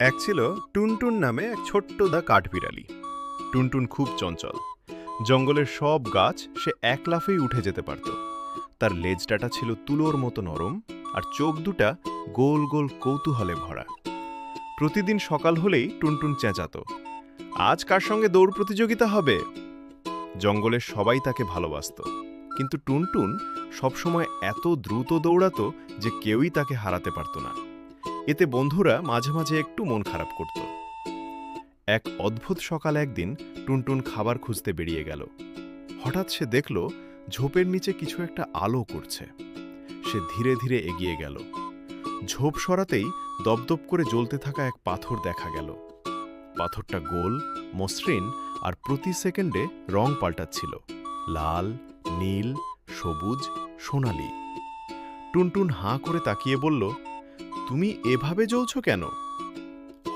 এক ছিল টুনটুন নামে এক ছোট্ট দা কাঠবিড়ালি। টুনটুন খুব চঞ্চল। জঙ্গলের সব গাছ সে এক লাফেই উঠে যেতে পারত। তার লেজটাটা ছিল তুলোর মতো নরম আর চোখ দুটা গোল গোল কৌতূহলে ভরা। প্রতিদিন সকাল হলেই টুনটুন চেঁচাত। আজ কার সঙ্গে দৌড় প্রতিযোগিতা হবে? জঙ্গলের সবাই তাকে ভালোবাসত। কিন্তু টুনটুন সবসময় এত দ্রুত দৌড়াতো যে কেউই তাকে হারাতে পারত না। এতে বন্ধুরা মাঝে মাঝে একটু মন খারাপ করত। এক অদ্ভুত সকাল একদিন টুনটুন খাবার খুঁজতে বেরিয়ে গেল। হঠাৎ সে দেখল ঝোপের নিচে কিছু একটা আলো করছে। সে ধীরে ধীরে এগিয়ে গেল। ঝোপ সরাতেই দপদপ করে জ্বলতে থাকা এক পাথর দেখা গেল। পাথরটা গোল, মসৃণ আর প্রতি সেকেন্ডে রং পাল্টাচ্ছিল। লাল, নীল, সবুজ, সোনালি। টুনটুন হাঁ করে তাকিয়ে বলল তুমি এভাবে জ্বলছ কেন?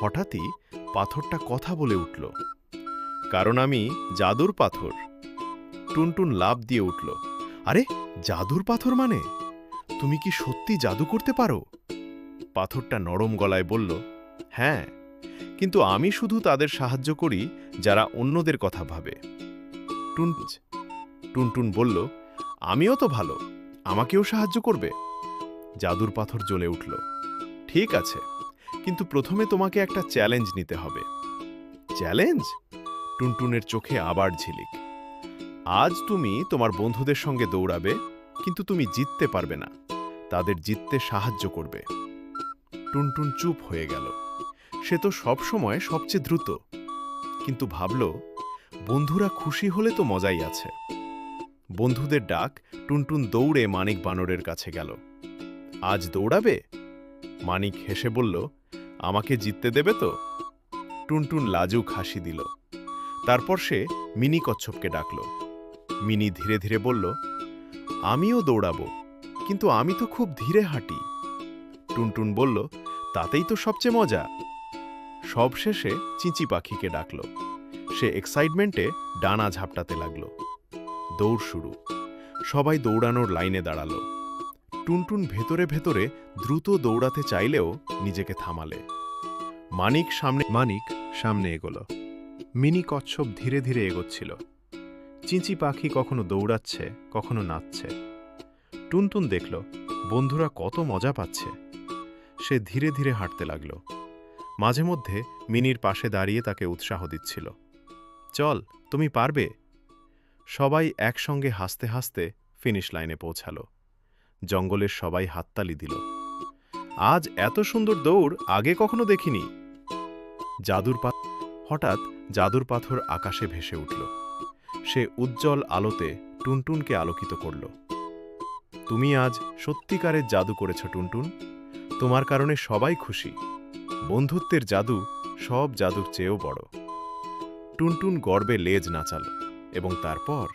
হঠাৎই পাথরটা কথা বলে উঠল। কারণ আমি জাদুর পাথর। টুনটুন লাভ দিয়ে উঠল। আরে, জাদুর পাথর মানে? তুমি কি সত্যি জাদু করতে পারো? পাথরটা নরম গলায় বলল হ্যাঁ কিন্তু আমি শুধু তাদের সাহায্য করি যারা অন্যদের কথা ভাবে। টুন, টুনটুন বলল, আমিও তো ভালো, আমাকেও সাহায্য করবে। জাদুর পাথর জ্বলে উঠল। ঠিক আছে, কিন্তু প্রথমে তোমাকে একটা চ্যালেঞ্জ নিতে হবে। চ্যালেঞ্জ? টুনটুনের চোখে আবার ঝিলিক। আজ তুমি তোমার বন্ধুদের সঙ্গে দৌড়াবে, কিন্তু তুমি জিততে পারবে না। তাদের জিততে সাহায্য করবে। টুনটুন চুপ হয়ে গেল। সে তো সবসময় সবচেয়ে দ্রুত। কিন্তু ভাবল, বন্ধুরা খুশি হলে তো মজাই আছে। বন্ধুদের ডাক টুনটুন দৌড়ে মানিক বানরের কাছে গেল। আজ দৌড়াবে? মানিক হেসে বলল, আমাকে জিততে দেবে তো? টুনটুন লাজুক হাসি দিল। তারপর সে মিনি কচ্ছপকে ডাকল। মিনি ধীরে ধীরে বলল, আমিও দৌড়াবো, কিন্তু আমি তো খুব ধীরে হাঁটি। টুনটুন বলল, তাতেই তো সবচেয়ে মজা। সবশেষে চিঁচি পাখিকে ডাকল। সে এক্সাইটমেন্টে ডানা ঝাপটাতে লাগল। দৌড় শুরু। সবাই দৌড়ানোর লাইনে দাঁড়াল। টুনটুন ভেতরে ভেতরে দ্রুত দৌড়াতে চাইলেও নিজেকে থামালে। মানিক সামনে মানিক সামনে এগোল। মিনি কচ্ছপ ধীরে ধীরে এগোচ্ছিল। চিঁচি পাখি কখনো দৌড়াচ্ছে, কখনো নাচছে। টুনটুন দেখল, বন্ধুরা কত মজা পাচ্ছে। সে ধীরে ধীরে হাঁটতে লাগল। মাঝে মধ্যে মিনির পাশে দাঁড়িয়ে তাকে উৎসাহ দিচ্ছিল। চল, তুমি পারবে? সবাই একসঙ্গে হাসতে হাসতে ফিনিশ লাইনে পৌঁছালো। জঙ্গলের সবাই হাততালি দিল। আজ এত সুন্দর দৌড় আগে কখনো দেখিনি। জাদুর পা হঠাৎ জাদুর পাথর আকাশে ভেসে উঠল। সে উজ্জ্বল আলোতে টুনটুনকে আলোকিত করল। তুমি আজ সত্যিকারের জাদু করেছ, টুনটুন। তোমার কারণে সবাই খুশি। বন্ধুত্বের জাদু সব জাদুর চেয়েও বড় টুনটুন গর্বে লেজ নাচাল এবং তারপর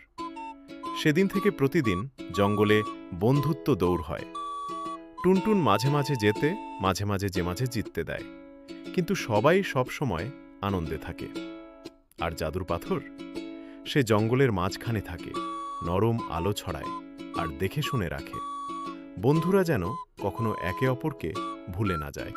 সেদিন থেকে প্রতিদিন জঙ্গলে বন্ধুত্ব দৌড় হয়। টুনটুন মাঝে মাঝে যেতে মাঝে মাঝে যে মাঝে জিততে দেয়। কিন্তু সবাই সব সময় আনন্দে থাকে। আর জাদুর পাথর? সে জঙ্গলের মাঝখানে থাকে, নরম আলো ছড়ায় আর দেখে শুনে রাখে। বন্ধুরা যেন কখনো একে অপরকে ভুলে না যায়।